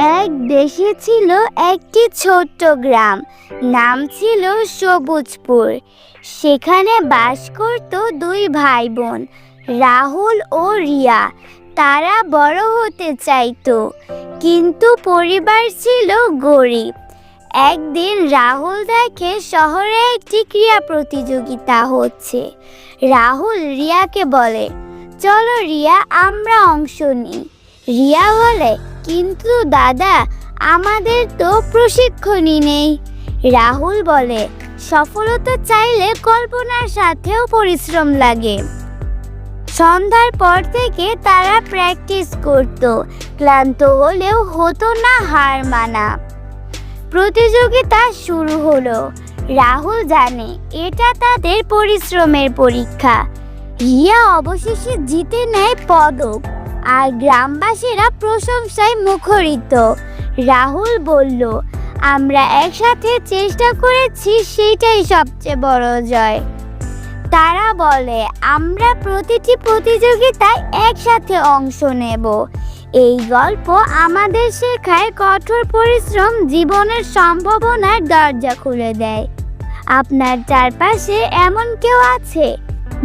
এক দেশে ছিল একটি ছোট্ট গ্রাম, নাম ছিল সবুজপুর। সেখানে বাস করত দুই ভাই বোন রাহুল ও রিয়া। তারা বড় হতে চাইতো, কিন্তু পরিবার ছিল গরিব। একদিন রাহুল দেখে শহরে একটি ক্রীড়া প্রতিযোগিতা হচ্ছে। রাহুল রিয়াকে বলে, চলো রিয়া, আমরা অংশ নিই। রিয়া বলে কিন্তু দাদা, আমাদের তো প্রশিক্ষণই নেই। রাহুল বলে, সফলতা চাইলে কল্পনার সাথেও পরিশ্রম লাগে। সন্ধ্যার পর থেকে তারা প্র্যাকটিস করত, ক্লান্ত হলেও হতো না হার মানা। প্রতিযোগিতা শুরু হলো। রাহুল জানে, এটা তাদের পরিশ্রমের পরীক্ষা। রিয়া অবশেষে জিতে নেয় পদক। আর গ্রামবাসীরা প্রশংসায় মুখরিত। রাহুল বলল, আমরা একসাথে চেষ্টা করেছি সেটাই সবচেয়ে বড় জয়। তারা বলে, আমরা প্রতিটি প্রতিযোগিতায় একসাথে অংশ নেব। এই গল্প আমাদের শেখায় কঠোর পরিশ্রম, জীবনের সম্ভাবনার দরজা খুলে দেয়। আপনার চারপাশে এমন কেউ আছে,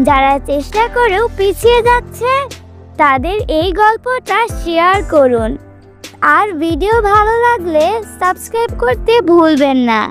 যারা চেষ্টা করেও পিছিয়ে যাচ্ছে? তাদের এই গল্পটা শেয়ার করুন। আর ভিডিও ভালো লাগলে সাবস্ক্রাইব করতে ভুলবেন না।